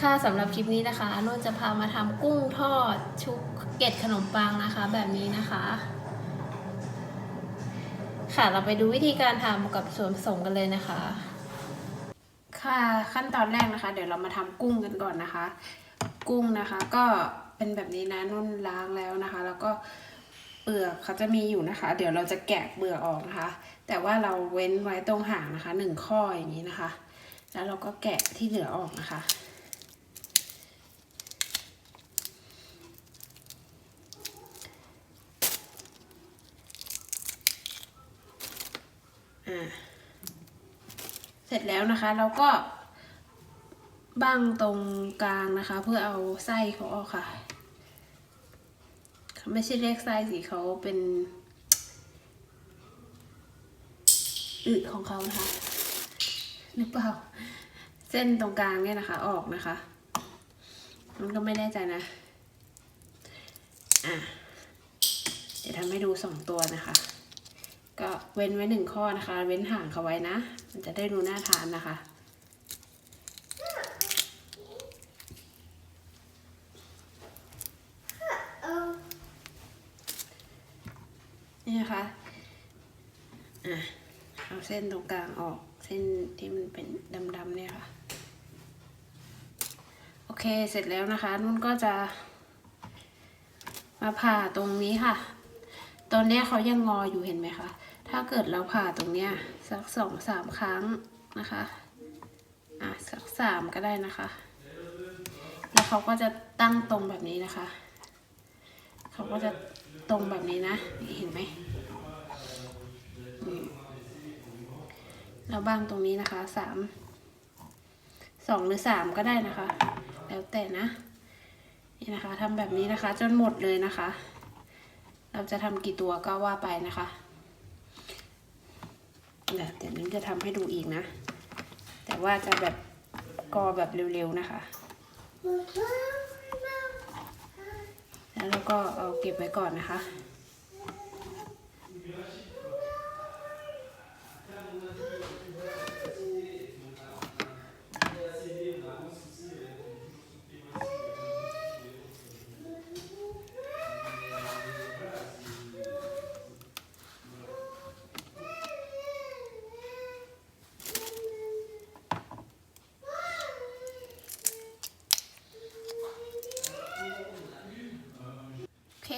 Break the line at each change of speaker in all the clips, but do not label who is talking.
ค่ะสำหรับคลิปนี้นะคะนุ่นจะพามาทำกุ้งทอดชุบเกล็ดขนมปังนะคะ แบบนี้นะคะ ค่ะเราไปดูวิธีการทำกับส่วนผสมกันเลยนะคะ
ค่ะขั้นตอนแรกนะคะ เดี๋ยวเรามาทำกุ้งกันก่อนนะคะ กุ้งนะคะ ก็เป็นแบบนี้นะนุ่นล้างแล้วนะคะ แล้วก็เปลือกเขาจะมีอยู่นะคะ เดี๋ยวเราจะแกะเปลือกออกนะคะ แต่ว่าเราเว้นไว้ตรงหางนะคะหนึ่งข้ออย่างนี้นะคะ แล้วเราก็แกะที่เหลือออกนะคะ เสร็จแล้วนะคะ เราก็บั้งตรงกลางนะคะ เพื่อเอาไส้เขาออกค่ะ ไม่ใช่เรียกไส้สิเขาเป็นอึของเขานะคะหรือเปล่าเส้นตรงกลางเนี่ยนะคะ ออกนะคะ มันก็ไม่แน่ใจนะอะเดี๋ยวทำให้ดูสองตัวนะคะ ก็เว้นไว้หนึ่งข้อนะคะ เว้นห่างเขาไว้นะ มันจะได้ดูน่าทานนะคะ นี่นะคะอะเอาเส้นตรงกลางออกเส้นที่มันเป็นดำๆเนี่ยค่ะ โอเคเสร็จแล้วนะคะ นุ่นก็จะ มาผ่าตรงนี้ค่ะ ตอนนี้เขายังงออยู่เห็นไหมคะ ถ้าเกิดเราผ่าตรงเนี้ยสักสองสามครั้งนะคะ อะสักสามก็ได้นะคะ แล้วเขาก็จะตั้งตรงแบบนี้นะคะ เขาก็จะตรงแบบนี้นะนเห็นไหมอืมแล้วบ้างตรงนี้นะคะสามสองหรือสามก็ได้นะคะ แล้วแต่นะ นี่นะคะทำแบบนี้นะคะ จนหมดเลยนะคะ เราจะทำกี่ตัวก็ว่าไปนะคะ เดี๋ยวเดี๋ยวนิ้งจะทำให้ดูอีกนะ แต่ว่าจะแบบกอแบบเร็วๆนะคะ แล้วเราก็เอาเก็บไว้ก่อนนะคะ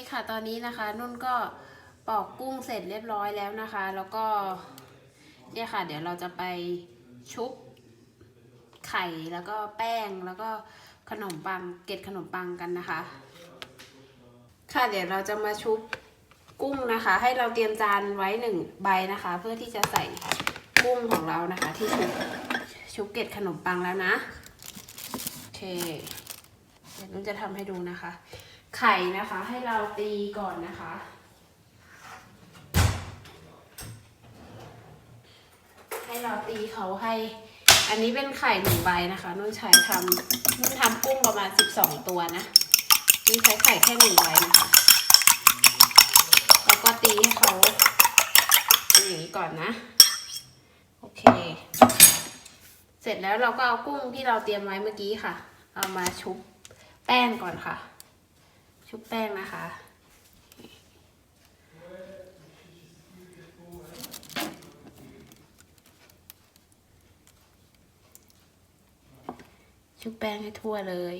คค่ะ ตอนนี้นะคะนุ่นก็ปอกกุ้งเสร็จเรียบร้อยแล้วนะคะ แล้วก็เนี่ยค่ะ เดี๋ยวเราจะไปชุบไข่แล้วก็แป้งแล้วก็ขนมปังเกล็ดขนมปังกันนะคะ ค่ะเดี๋ยวเราจะมาชุบกุ้งนะคะ ให้เราเตรียมจานไว้หนึ่งใบนะคะ เพื่อที่จะใส่กุ้งของเรานะคะ ที่ชุบชุบเกล็ดขนมปังแล้วนะโอเคเดี๋ยวนุ่นจะทำให้ดูนะคะ ไข่นะคะ ให้เราตีก่อนนะคะ ให้เราตีเขาให้ อันนี้เป็นไข่หนึ่งใบนะคะนุ่นใช้ทำนุ่นทำกุ้งประมาณสิบสองตัวนะนี่ใช้ไข่แค่หนึ่งใบนะคะแล้วก็ตีให้เขาอย่างนี้ก่อนนะโอเค เสร็จแล้วเราก็เอากุ้งที่เราเตรียมไว้เมื่อกี้ค่ะ เอามาชุบแป้งก่อนค่ะ ชุบแป้งนะคะ ชุบแป้งให้ทั่วเลย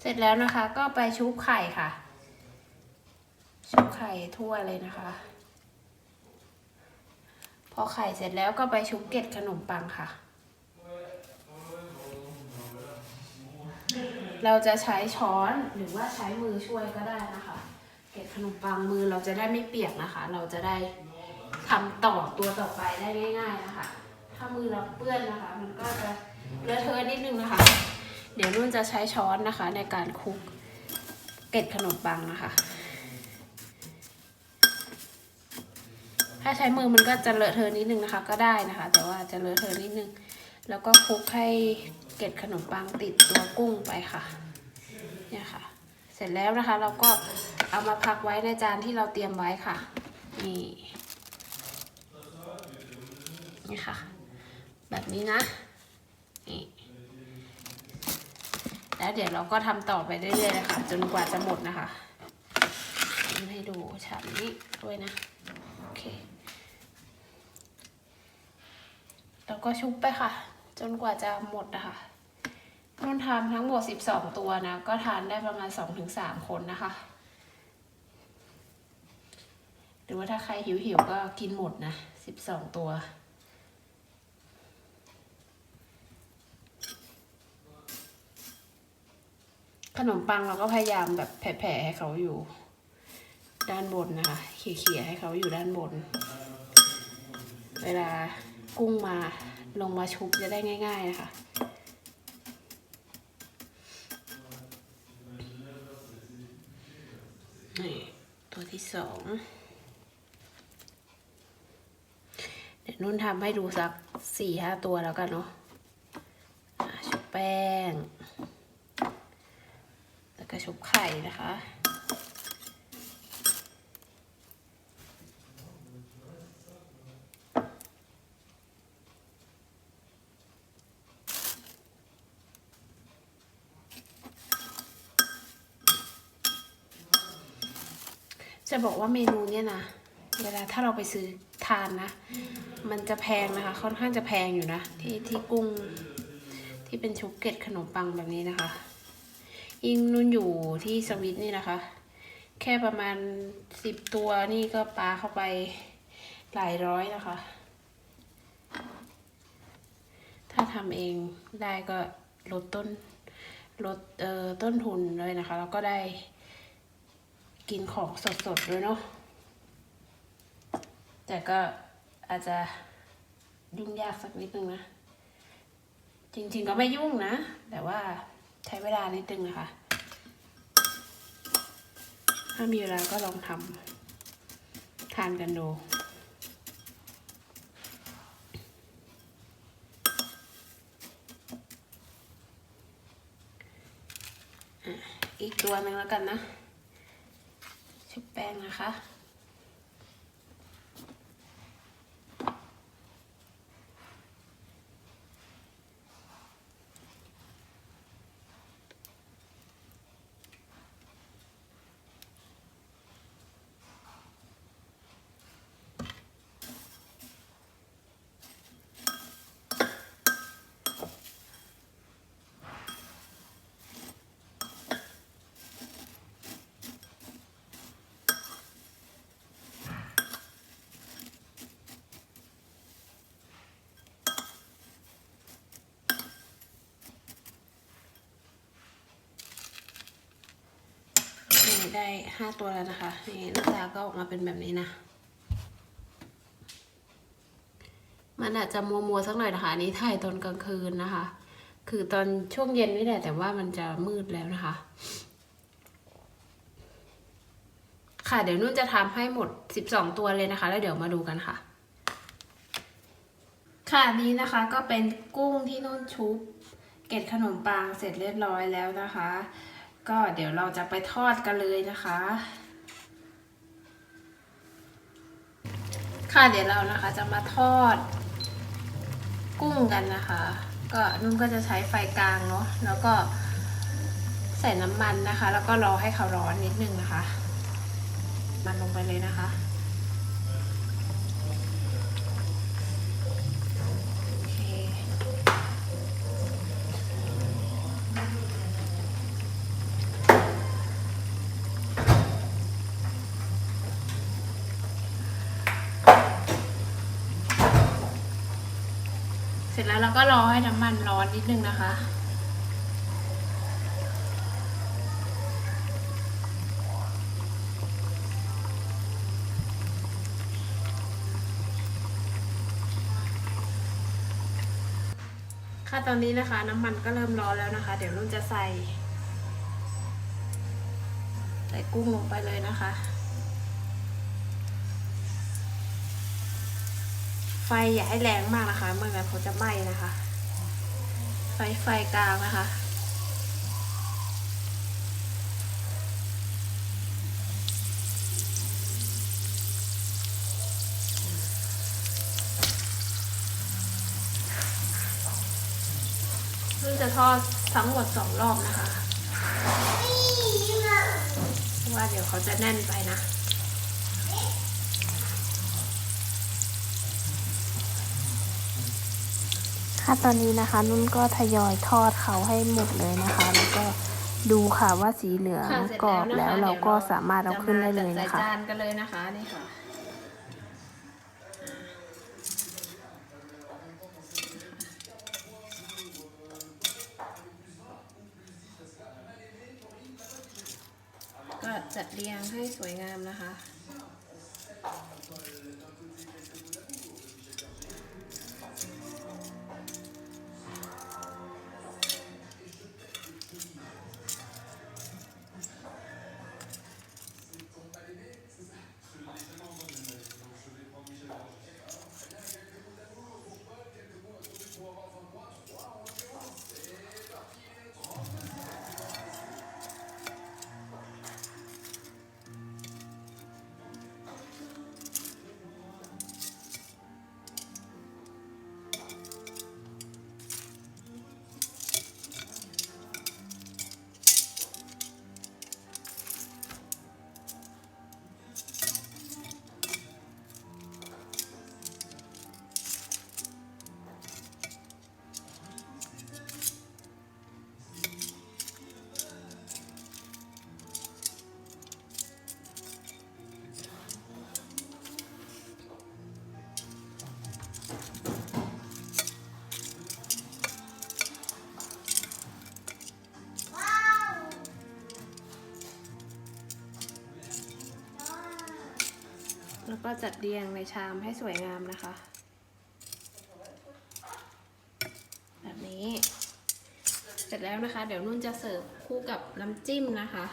เสร็จแล้วนะคะก็ไปชุบไข่ค่ะ ชุบไข่ทั่วเลยนะคะ พอไข่เสร็จแล้วก็ไปชุบเกล็ดขนมปังค่ะ เราจะใช้ช้อนหรือว่าใช้มือช่วยก็ได้นะคะ เกล็ดขนมปังมือเราจะได้ไม่เปียกนะคะ เราจะได้ทำต่อตัวต่อไปได้ง่าย ๆนะคะ ถ้ามือเราเปื้อนนะคะ มันก็จะเลอะเทอะนิดนึงนะคะ เดี๋ยวนุ่นจะใช้ช้อนนะคะ ในการคลุกเกล็ดขนมปังนะคะ ถ้าใช้มือมันก็จะเลอะเทอะนิดนึงนะคะ ก็ได้นะคะ แต่ว่าจะเลอะเทอะนิดนึง แล้วก็คลุกให้ เกล็ดขนมปังติดตัวกุ้งไปค่ะ เนี่ยค่ะ เสร็จแล้วนะคะ เราก็เอามาพักไว้ในจานที่เราเตรียมไว้ค่ะ นี่ นี่ค่ะ แบบนี้นะ นี่ แล้วเดี๋ยวเราก็ทำต่อไปเรื่อยๆเลยค่ะ จนกว่าจะหมดนะคะให้ดูฉากนี้ด้วยนะ โอเค แล้วก็ชุบไปค่ะ จนกว่าจะหมดนะคะนุ่นทำทั้งหมด 12 ตัวนะ ก็ทานได้ประมาณ 2-3 คนนะคะ หรือว่าถ้าใครหิวๆก็กินหมดนะ 12 ตัวขนมปังเราก็พยายามแบบแผ่ๆให้เขาอยู่ ด้านบนนะคะเขี่ยๆให้เขาอยู่ด้านบน เวลา กุ้งมาลงมาชุบจะได้ง่าย ๆ นะคะนี่ตัวที่สองเดี๋ยวนุ่นทำให้ดูสักสี่ห้าตัวแล้วกันเนาะอะชุบแป้ง แล้วก็ชุบไข่นะคะ จะบอกว่าเมนูเนี่ยนะ เวลาถ้าเราไปซื้อทานนะ มันจะแพงนะคะ ค่อนข้างจะแพงอยู่นะ ที่ที่กุ้งที่เป็นชุบเกล็ดขนมปังแบบนี้นะคะยิ่งนุ่นอยู่ที่สวิตนี่นะคะ แค่ประมาณสิบตัวนี่ก็ปลาเข้าไปหลายร้อยนะคะ ถ้าทำเองได้ก็ลดต้นลดเอ่อต้นทุนเลยนะคะ แล้วก็ได้ กินของสดๆด้วยเนาะแต่ก็อาจจะยุ่งยากสักนิดนึงนะ จริงๆก็ไม่ยุ่งนะ แต่ว่าใช้เวลานิดนึงนะคะ ถ้ามีเวลาก็ลองทำทานกันดูอีกตัวหนึ่งแล้วกันนะ ชุบแป้งนะคะ นี่ ได้ห้าตัวแล้วนะคะ นี่หน้าตาก็ออกมาเป็นแบบนี้นะ มันอาจจะมัวมัวๆสักหน่อยนะคะนนี้ถ่ายตอนกลางคืนนะคะ คือตอนช่วงเย็นนี่แหละแต่ว่ามันจะมืดแล้วนะคะ ค่ะเดี๋ยวนุ่นจะทำให้หมด 12 ตัวเลยนะคะ แล้วเดี๋ยวมาดูกันค่ะ ค่ะนี้นะคะก็เป็นกุ้งที่นุ่นชุบเกล็ดขนมปังเสร็จเรียบร้อยแล้วนะคะ ก็เดี๋ยวเราจะไปทอดกันเลยนะคะ ค่ะเดี๋ยวเรานะคะจะมาทอด กุ้งกันนะคะ ก็นุ่นก็จะใช้ไฟกลางเนาะแล้วก็ใส่น้ำมันนะคะ แล้วก็รอให้เขาร้อนนิดนึงนะคะ มันลงไปเลยนะคะ โอเค เสร็จแล้วเราก็รอให้น้ำมันร้อนนิดนึงนะคะ ค่ะตอนนี้นะคะน้ำมันก็เริ่มร้อนแล้วนะคะ เดี๋ยวนุ่นจะใส่ ใส่กุ้งลงไปเลยนะคะ ไฟอย่าให้แรงมากนะคะไม่งั้นเขาจะไหม้นะคะ ไฟไฟกลางนะคะโซึ่งจะทอดทั้งหมดสองรอบนะคะว่าเดี๋ยวเขาจะแน่นไปนะ
ค่ะตอนนี้นะคะนุ่นก็ทยอยทอดเขาให้หมดเลยนะคะ แล้วก็ดูค่ะว่าสีเหลือง
ค่ะเสร็จ
กรอบ
แล้ว
แล้ว
นะคะ
เราก็
ดี๋ยว
สามารถเอาขึ้นได้เลย
จ
นะ
มา
คะ
จัดใส่จานกันเลยนะคะนี่ค่ะก็จัดเรียงให้สวยงามนะคะ แล้วก็จัดเรียงในชามให้สวยงามนะคะ แบบนี้ เสร็จแล้วนะคะ เดี๋ยวนุ่นจะเสิร์ฟคู่กับน้ำจิ้มนะคะ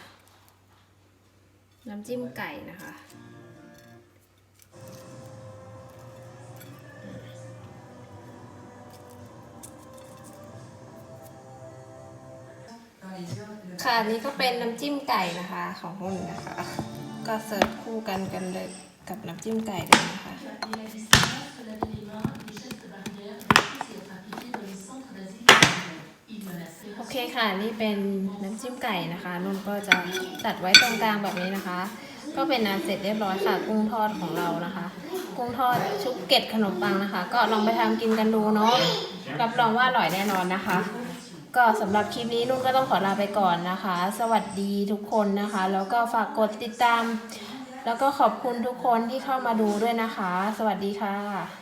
น้ำจิ้มไก่นะคะค่ะนนี้ก็เป็นน้ำจิ้มไก่นะคะของนุ่นนะคะ ก็เสิร์ฟคู่กันกันเลย กับน้ำจิ้มไก่เลยนะคะโอเคค่ะนี่เป็นน้ำจิ้มไก่นะคะนุ่นก็จะตัดไว้ตรงกลางแบบนี้นะคะ ก็เป็นอันเสร็จเรียบร้อยค่ะกุ้งทอดของเรานะคะ กุ้งทอดชุบเกล็ดขนมปังนะคะ ก็ลองไปทำกินกันดูเนาะรับรองว่าอร่อยแน่นอนนะคะ ก็สำหรับคลิปนี้นุ่นก็ต้องขอลาไปก่อนนะคะ สวัสดีทุกคนนะคะ แล้วก็ฝากกดติดตาม แล้วก็ขอบคุณทุกคนที่เข้ามาดูด้วยนะคะ สวัสดีค่ะ